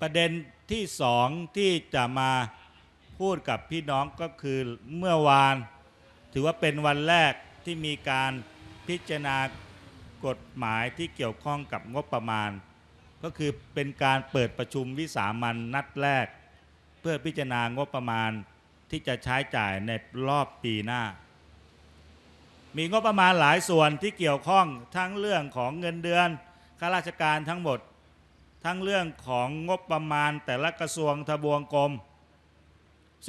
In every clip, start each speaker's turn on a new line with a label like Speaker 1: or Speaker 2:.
Speaker 1: ประเด็นที่สองที่จะมาพูดกับพี่น้องก็คือเมื่อวาน ถือว่าเป็นวันแรกที่มีการพิจารณากฎหมายที่เกี่ยวข้องกับงบประมาณ ก็คือเป็นการเปิดประชุมวิสามันนัดแรก เพื่อพิจารณางบประมาณที่จะใช้จ่ายในรอบปีหน้า มีงบประมาณหลายส่วนที่เกี่ยวข้องทั้งเรื่องของเงินเดือนข้าราชการทั้งหมด ทั้งเรื่องของงบประมาณแต่ละกระทรวงทบวงกรม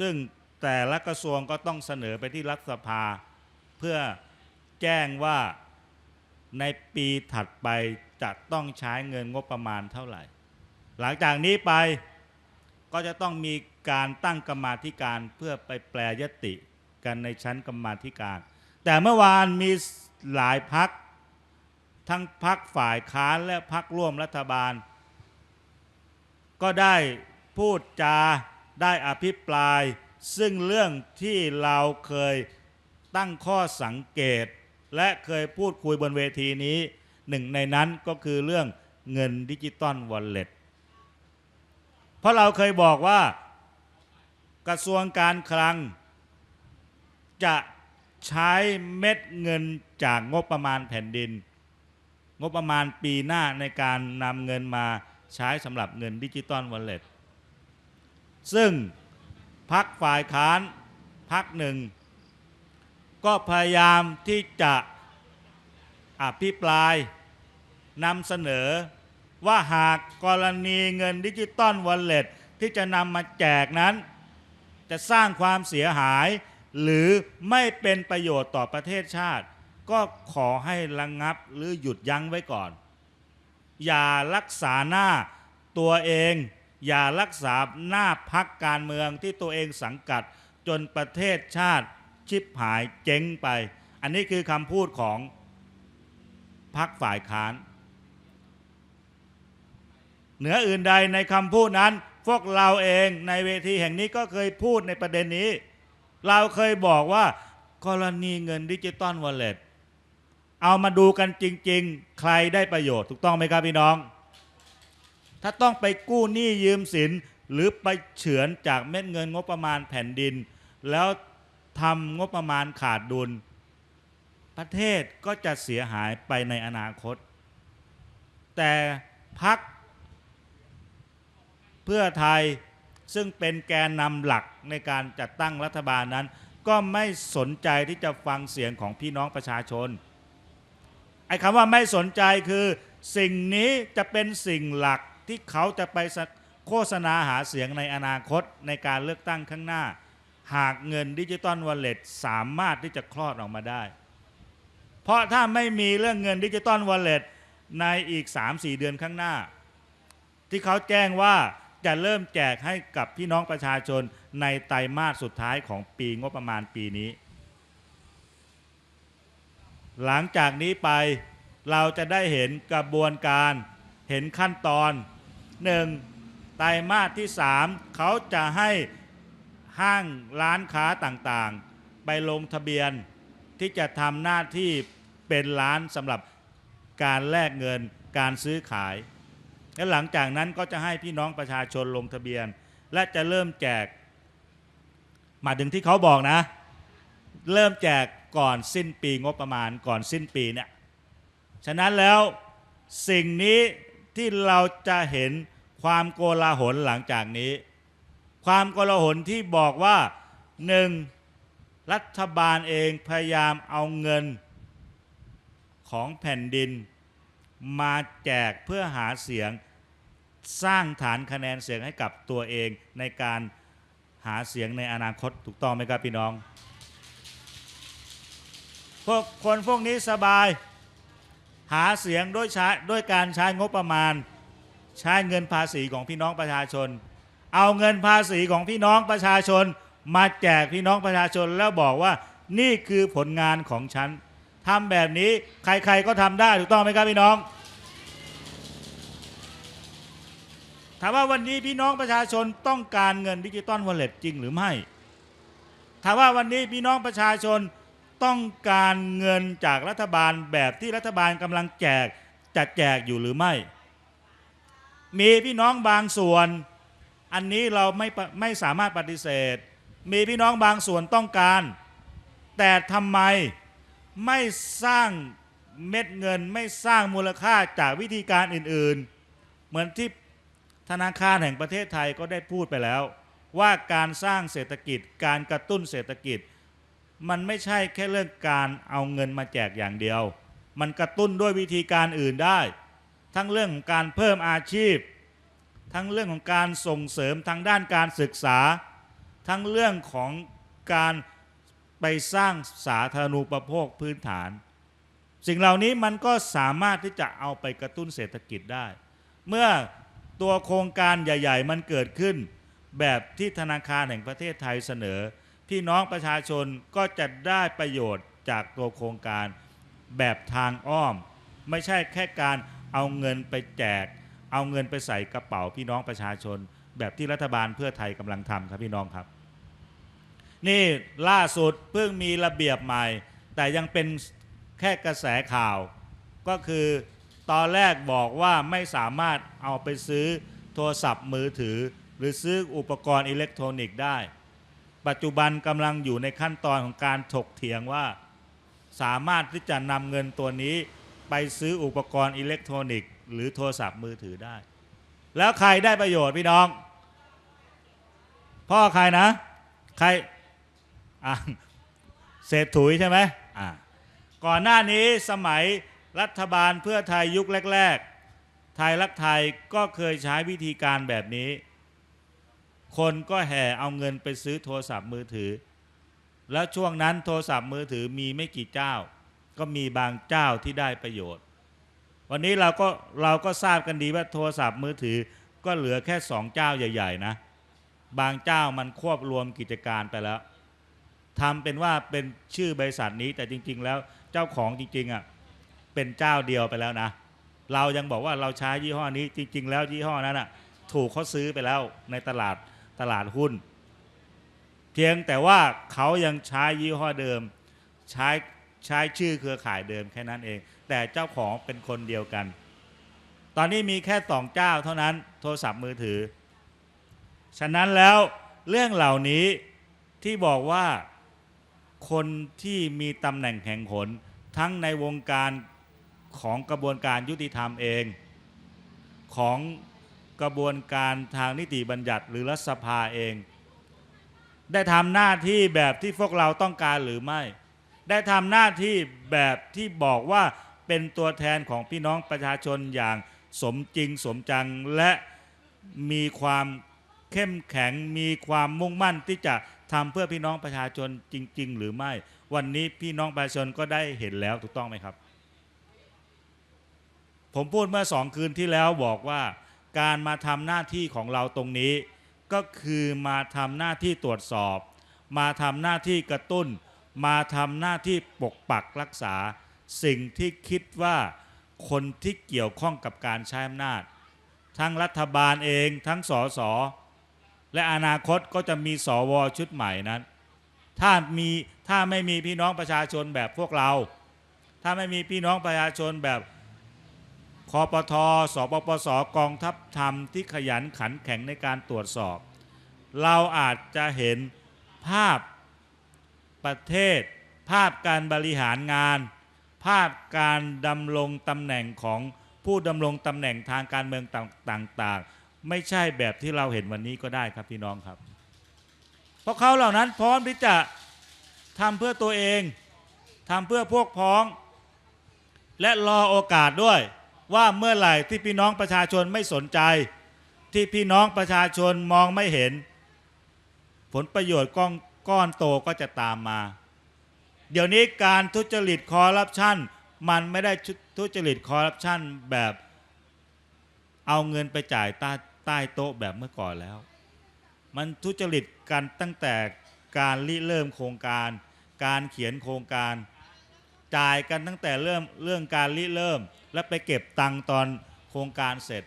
Speaker 1: ซึ่งแต่ละกระทรวงก็ต้องเสนอไปที่รัฐสภา เพื่อแจ้งว่าในปีถัดไปจะต้องใช้เงินงบประมาณเท่าไหร่ หลังจากนี้ไปก็จะต้องมีการตั้งกรรมาธิการเพื่อไปแปลยติกันในชั้นกรรมาธิการ แต่เมื่อวานมีหลายพักทั้งพักฝ่ายค้านและพักร่วมรัฐบาล ก็ได้พูดจาได้อภิปราย ซึ่งเรื่องที่เราเคยตั้งข้อสังเกต และเคยพูดคุยบนเวทีนี้หนึ่งในนั้นก็คือเรื่องเงินดิจิตอลวอลเล็ตเพราะเราเคยบอกว่ากระทรวงการคลัง จะใช้เม็ดเงินจากงบประมาณแผ่นดิน งบประมาณปีหน้าในการนำเงินมา ใช้สำหรับเงินดิจิตอลวอลเล็ตซึ่งพักฝ่ายค้านพักหนึ่ง ก็พยายามที่จะอภิปรายนำเสนอว่าหากกรณีเงินดิจิตอลวอลเล็ตที่จะนำมาแจกนั้น จะสร้างความเสียหาย หรือไม่เป็นประโยชน์ต่อประเทศชาติ ก็ขอให้ระงงับหรือหยุดยั้งไว้ก่อน อย่ารักษาหน้าตัวเอง อย่ารักษาหน้าพักการเมืองที่ตัวเองสังกัดจนประเทศชาติชิบหายเจ๊งไป อันนี้คือคำพูดของพักฝ่ายค้าน เหนืออื่นใดในคำพูดนั้น พวกเราเองในเวทีแห่งนี้ก็เคยพูดในประเด็นนี้ เราเคยบอกว่ากรณีเงินดิจิตอลวอลเล็ต เอามาดูกันจริง ๆ ใครได้ประโยชน์ถูกต้องไหมครับพี่น้อง ถ้าต้องไปกู้หนี้ยืมสินหรือไปเฉือนจากเม็ดเงินงบประมาณแผ่นดิน แล้วทำงบประมาณขาดดุล ประเทศก็จะเสียหายไปในอนาคต แต่พักเพื่อไทยซึ่งเป็นแกนนำหลักในการจัดตั้งรัฐบาลนั้น ก็ไม่สนใจที่จะฟังเสียงของพี่น้องประชาชน ไอ้คำว่าไม่สนใจคือ สิ่งนี้จะเป็นสิ่งหลักที่เขาจะไปโฆษณาหาเสียงในอนาคตในการเลือกตั้งข้างหน้า หากเงินดิจิตอลวอลเล็ตสามารถที่จะคลอดออกมาได้ เพราะถ้าไม่มีเรื่องเงินดิจิตอลวอลเล็ตในอีก 3-4 เดือนข้างหน้า ที่เขาแจ้งว่าจะเริ่มแจกให้กับพี่น้องประชาชนในไตรมาสสุดท้ายของปีงบประมาณปีนี้ หลังจากนี้ไปเราจะได้เห็นกระบวนการเห็นขั้นตอนหนึ่งไตรมาสที่ 3 เขาจะให้ห้างร้านค้าต่างๆ ไปลงทะเบียนที่จะทำหน้าที่เป็นร้านสำหรับการแลกเงินการซื้อขาย และหลังจากนั้นก็จะให้พี่น้องประชาชนลงทะเบียน และจะเริ่มแจกมาถึงที่เขาบอกนะ เริ่มแจก ก่อนสิ้นปีงบประมาณก่อนสิ้นปีเนี่ยฉะนั้นแล้วสิ่งนี้ที่เราจะเห็นความโกลาหลหลังจากนี้ ความโกลาหลที่บอกว่าหนึ่งรัฐบาลเองพยายามเอาเงินของแผ่นดิน มาแจกเพื่อหาเสียงสร้างฐานคะแนนเสียงให้กับตัวเองในการหาเสียงในอนาคตถูกต้องไหมครับพี่น้อง พวกคนพวกนี้สบาย หาเสียงด้วยใช้ด้วยการใช้งบประมาณ ใช้เงินภาษีของพี่น้องประชาชน เอาเงินภาษีของพี่น้องประชาชน มาแจกพี่น้องประชาชนแล้วบอกว่านี่คือผลงานของฉันทำแบบนี้ใครๆก็ทำได้ถูกต้องไหมครับพี่น้องถามว่าวันนี้พี่น้องประชาชนต้องการเงินดิจิตอลวอลเล็ตจริงหรือไม่ ถามว่าวันนี้พี่น้องประชาชน ต้องการเงินจากรัฐบาลแบบที่รัฐบาลกำลังแจกจัดแจกอยู่หรือไม่ มีพี่น้องบางส่วน อันนี้เราไม่ไม่สามารถปฏิเสธ มีพี่น้องบางส่วนต้องการ แต่ทำไมไม่สร้างเม็ดเงินไม่สร้างมูลค่าจากวิธีการอื่นๆ เหมือนที่ธนาคารแห่งประเทศไทยก็ได้พูดไปแล้ว ว่าการสร้างเศรษฐกิจการกระตุ้นเศรษฐกิจ มันไม่ใช่แค่เรื่องการเอาเงินมาแจกอย่างเดียว มันกระตุ้นด้วยวิธีการอื่นได้ ทั้งเรื่องของการเพิ่มอาชีพ ทั้งเรื่องของการส่งเสริมทางด้านการศึกษา ทั้งเรื่องของการไปสร้างสาธารณูปโภคพื้นฐาน สิ่งเหล่านี้มันก็สามารถที่จะเอาไปกระตุ้นเศรษฐกิจได้ เมื่อตัวโครงการใหญ่ ๆ มันเกิดขึ้น แบบที่ธนาคารแห่งประเทศไทยเสนอ พี่น้องประชาชนก็จะได้ประโยชน์จากตัวโครงการแบบทางอ้อม ไม่ใช่แค่การเอาเงินไปแจก เอาเงินไปใส่กระเป๋าพี่น้องประชาชน แบบที่รัฐบาลเพื่อไทยกำลังทำครับพี่น้องครับ นี่ล่าสุดเพิ่งมีระเบียบใหม่ แต่ยังเป็นแค่กระแสข่าว ก็คือตอนแรกบอกว่าไม่สามารถเอาไปซื้อโทรศัพท์มือถือ หรือซื้ออุปกรณ์อิเล็กทรอนิกส์ได้ ปัจจุบันกำลังอยู่ในขั้นตอนของการถกเถียงว่า สามารถที่จะนำเงินตัวนี้ ไปซื้ออุปกรณ์อิเล็กทรอนิกส์หรือโทรศัพท์มือถือได้ แล้วใครได้ประโยชน์พี่น้อง พ่อใครนะ ใครอะเศรษถุยใช่ไหมอะก่อนหน้านี้สมัยรัฐบาลเพื่อไทยยุคแรก ๆ ไทยรักไทยก็เคยใช้วิธีการแบบนี้ คนก็แห่เอาเงินไปซื้อโทรศัพท์มือถือ แล้วช่วงนั้นโทรศัพท์มือถือมีไม่กี่เจ้า ก็มีบางเจ้าที่ได้ประโยชน์ วันนี้เราก็เราก็ทราบกันดีว่าโทรศัพท์มือถือก็เหลือแค่สองเจ้าใหญ่ ๆ นะ บางเจ้ามันควบรวมกิจการไปแล้วทำเป็นว่าเป็นชื่อบริษัทนี้แต่จริง ๆ แล้วเจ้าของจริงๆอะเป็นเจ้าเดียวไปแล้วนะ เรายังบอกว่าเราใช้ยี่ห้อนี้จริง ๆ แล้วยี่ห้อนั้นอะถูกเขาซื้อไปแล้วในตลาด ตลาดหุ้น เพียงแต่ว่าเขายังใช้ยี่ห้อเดิม ใช้ใช้ชื่อเครือข่ายเดิมแค่นั้นเอง แต่เจ้าของเป็นคนเดียวกัน ตอนนี้มีแค่สองเจ้าเท่านั้นโทรศัพท์มือถือ ฉะนั้นแล้วเรื่องเหล่านี้ที่บอกว่าคนที่มีตำแหน่งแห่งหนทั้งในวงการของกระบวนการยุติธรรมเอง ของ กระบวนการทางนิติบัญญัติหรือรัฐสภาเอง ได้ทำหน้าที่แบบที่พวกเราต้องการหรือไม่ ได้ทำหน้าที่แบบที่บอกว่าเป็นตัวแทนของพี่น้องประชาชนอย่างสมจริงสมจังและมีความเข้มแข็งมีความมุ่งมั่นที่จะทำเพื่อพี่น้องประชาชนจริง ๆ หรือไม่ วันนี้พี่น้องประชาชนก็ได้เห็นแล้วถูกต้องไหมครับ ผมพูดเมื่อสองคืนที่แล้วบอกว่า การมาทำหน้าที่ของเราตรงนี้ ก็คือมาทำหน้าที่ตรวจสอบ มาทำหน้าที่กระตุ้น มาทำหน้าที่ปกปักรักษา สิ่งที่คิดว่าคนที่เกี่ยวข้องกับการใช้อำนาจ ทั้งรัฐบาลเองทั้งสสและอนาคตก็จะมีสวชุดใหม่นั้น ถ้ามีถ้าไม่มีพี่น้องประชาชนแบบพวกเรา ถ้าไม่มีพี่น้องประชาชนแบบ คอปทสปปสกองทัพธรรมที่ขยันขันแข็งในการตรวจสอบ เราอาจจะเห็นภาพประเทศ ภาพการบริหารงาน ภาพการดำรงตำแหน่งของผู้ดำรงตำแหน่งทางการเมืองต่างๆ ไม่ใช่แบบที่เราเห็นวันนี้ก็ได้ครับพี่น้องครับ เพราะเขาเหล่านั้นพร้อมที่จะทำเพื่อตัวเองทำเพื่อพวกพ้อง และรอโอกาสด้วย ว่าเมื่อไหร่ที่พี่น้องประชาชนไม่สนใจ ที่พี่น้องประชาชนมองไม่เห็น ผลประโยชน์ก้อนก้อนโตก็จะตามมา เดี๋ยวนี้การทุจริตคอร์รัปชันมันไม่ได้ทุจริตคอร์รัปชันแบบเอาเงินไปจ่ายใต้ใต้โต๊ะแบบเมื่อก่อนแล้ว มันทุจริตกันตั้งแต่การริเริ่มโครงการ การเขียนโครงการ จ่ายกันตั้งแต่เริ่มเรื่องการริเริ่ม และไปเก็บตังค์ตอนโครงการเสร็จ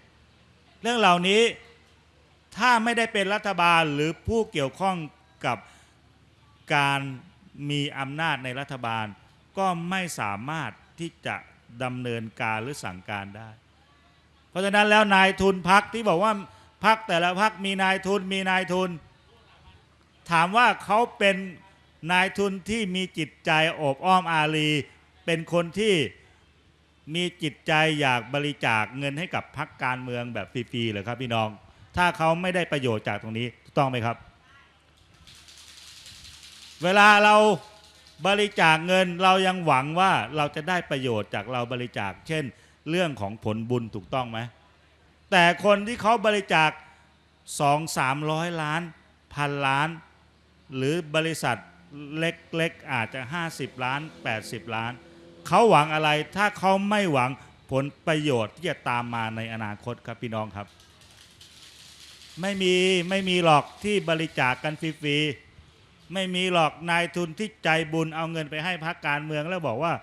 Speaker 1: เรื่องเหล่านี้ถ้าไม่ได้เป็นรัฐบาลหรือผู้เกี่ยวข้องกับการมีอำนาจในรัฐบาล ก็ไม่สามารถที่จะดำเนินการหรือสั่งการได้ เพราะฉะนั้นแล้วนายทุนพักที่บอกว่าพักแต่ละพักมีนายทุนมีนายทุน ถามว่าเขาเป็นนายทุนที่มีจิตใจโอบอ้อมอารี เป็นคนที่ มีจิตใจอยากบริจาคเงินให้กับพักการเมืองแบบฟรีๆหรือครับพี่น้อง ถ้าเขาไม่ได้ประโยชน์จากตรงนี้ถูกต้องไหมครับ เวลาเราบริจาคเงินเรายังหวังว่าเราจะได้ประโยชน์จากเราบริจาค เช่น เรื่องของผลบุญถูกต้องไหมแต่คนที่เขาบริจาคสองสามร้อยล้านพันล้าน หรือบริษัทเล็กๆอาจจะ 50 ล้าน 80 ล้าน เขาหวังอะไร ถ้าเขาไม่หวังผลประโยชน์ที่จะตามมาในอนาคตครับพี่น้องครับ ไม่มีไม่มีหรอกที่บริจาคกันฟรีๆไม่มีหรอกนายทุนที่ใจบุญเอาเงินไปให้พรรคการเมืองแล้วบอกว่า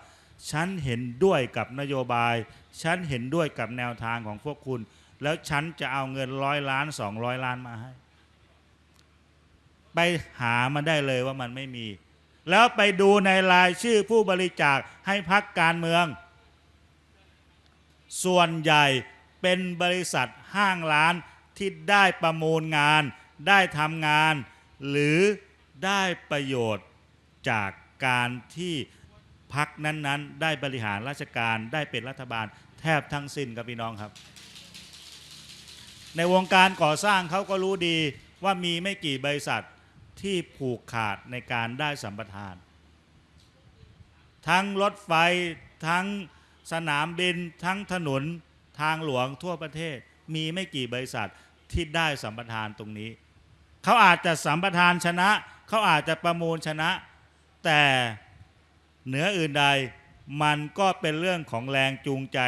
Speaker 1: ฉันเห็นด้วยกับนโยบาย ฉันเห็นด้วยกับแนวทางของพวกคุณ แล้วฉันจะเอาเงินร้อยล้านสองร้อยล้านมาให้ ไปหามาได้เลยว่ามันไม่มี แล้วไปดูในรายชื่อผู้บริจาคให้พักการเมือง ส่วนใหญ่เป็นบริษัทห้างร้านที่ได้ประมูลงาน ได้ทำงาน หรือได้ประโยชน์จากการที่พักนั้นๆ ได้บริหารราชการได้เป็นรัฐบาลแทบทั้งสิ้นครับพี่น้องครับ ในวงการก่อสร้างเขาก็รู้ดีว่ามีไม่กี่บริษัท ที่ผูกขาดในการได้สัมปทาน ทั้งรถไฟทั้งสนามบินทั้งถนนทางหลวงทั่วประเทศมีไม่กี่บริษัทที่ได้สัมปทานตรงนี้ เขาอาจจะสัมปทานชนะ เขาอาจจะประมูลชนะ แต่เหนืออื่นใดมันก็เป็นเรื่องของแรงจูงใจ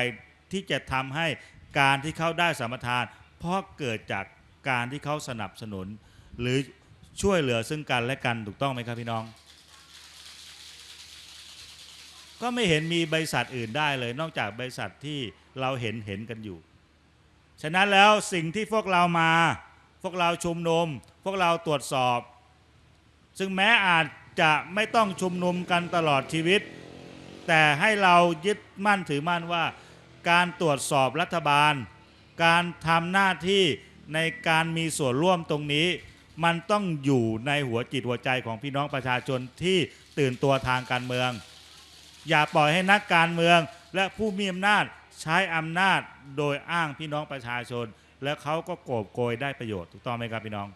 Speaker 1: ที่จะทำให้การที่เขาได้สัมปทาน เพราะเกิดจากการที่เขาสนับสนุน หรือ ช่วยเหลือซึ่งกันและกันถูกต้องไหมครับพี่น้อง ก็ไม่เห็นมีบริษัทอื่นได้เลย นอกจากบริษัทที่เราเห็นเห็นกันอยู่ ฉะนั้นแล้วสิ่งที่พวกเรามา พวกเราชุมนุม พวกเราตรวจสอบ ซึ่งแม้อาจจะไม่ต้องชุมนุมกันตลอดชีวิต แต่ให้เรายึดมั่นถือมั่นว่า การตรวจสอบรัฐบาล การทำหน้าที่ในการมีส่วนร่วมตรงนี้ มันต้องอยู่ในหัวจิตหัวใจของพี่น้องประชาชนที่ตื่นตัวทางการเมือง อย่าปล่อยให้นักการเมือง และผู้มีอำนาจใช้อำนาจโดยอ้างพี่น้องประชาชน และเขาก็โกบโกยได้ประโยชน์ถูกต้องไหมครับพี่น้อง